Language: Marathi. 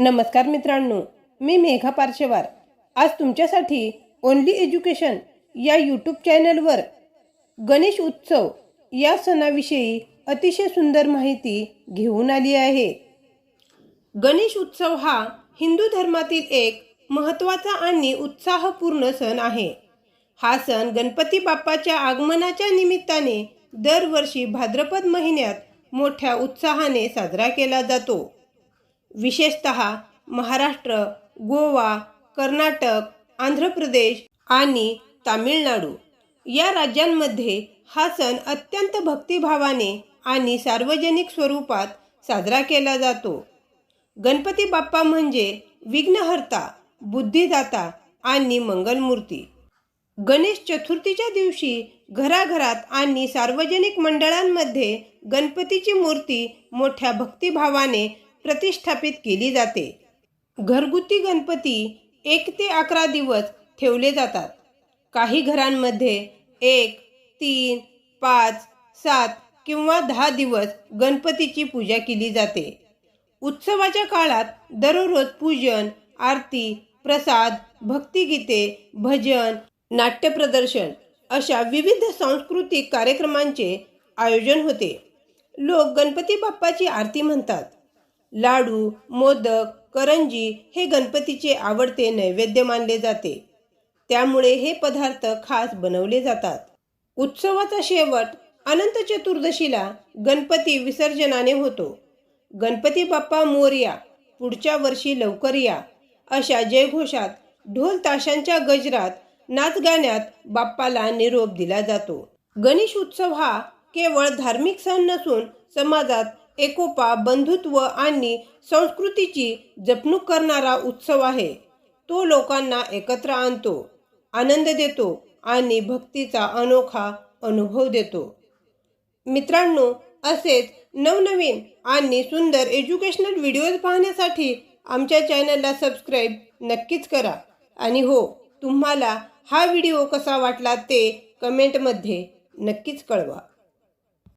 नमस्कार मित्रांनो मी मेघा पार्शेवार आज तुमच्यासाठी ओनली एज्युकेशन या यूट्यूब चॅनलवर गणेश उत्सव या सणाविषयी अतिशय सुंदर माहिती घेऊन आली आहे. गणेश उत्सव हा हिंदू धर्मातील एक महत्त्वाचा आणि उत्साहपूर्ण सण आहे. हा सण गणपती बाप्पाच्या आगमनाच्या निमित्ताने दरवर्षी भाद्रपद महिन्यात मोठ्या उत्साहाने साजरा केला जातो. विशेषत महाराष्ट्र गोवा कर्नाटक आंध्र प्रदेश आणि तामिळनाडू. या राज्यांमध्ये हा सण अत्यंत भक्तिभावाने आणि सार्वजनिक स्वरूपात साजरा केला जातो. गणपती बाप्पा म्हणजे विघ्नहर्ता बुद्धिदाता आणि मंगलमूर्ती. गणेश चतुर्थीच्या दिवशी घराघरात आणि सार्वजनिक मंडळांमध्ये गणपतीची मूर्ती मोठ्या भक्तिभावाने प्रतिष्ठापित केली जाते. घरगुती गणपती एक ते अकरा दिवस ठेवले जातात. काही घरांमध्ये एक तीन पाच सात किंवा दहा दिवस गणपतीची पूजा केली जाते. उत्सवाच्या काळात दररोज पूजन आरती प्रसाद भक्तिगीते भजन नाट्यप्रदर्शन अशा विविध सांस्कृतिक कार्यक्रमांचे आयोजन होते. लोक गणपती बाप्पाची आरती म्हणतात. लाडू मोदक करंजी हे गणपतीचे आवडते नैवेद्य मानले जाते. त्यामुळे हे पदार्थ खास बनवले जातात. उत्सवाचा शेवट अनंत चतुर्दशीला गणपती विसर्जनाने होतो. गणपती बाप्पा मोरया पुढच्या वर्षी लवकर या अशा जयघोषात ढोल ताशांच्या गजरात नाचगाण्यात बाप्पाला निरोप दिला जातो. गणेश उत्सव हा केवळ धार्मिक सण नसून समाजात एकोपा बंधुत्व आणि संस्कृतीची जपणूक करणारा उत्सव आहे. तो लोकांना एकत्र आणतो आनंद देतो आणि भक्तीचा अनोखा अनुभव देतो. मित्रांनो असेच नवनवीन आणि सुंदर एज्युकेशनल व्हिडिओज पाहण्यासाठी आमच्या चॅनलला सबस्क्राईब नक्कीच करा. आणि हो तुम्हाला हा व्हिडिओ कसा वाटला ते कमेंटमध्ये नक्कीच कळवा.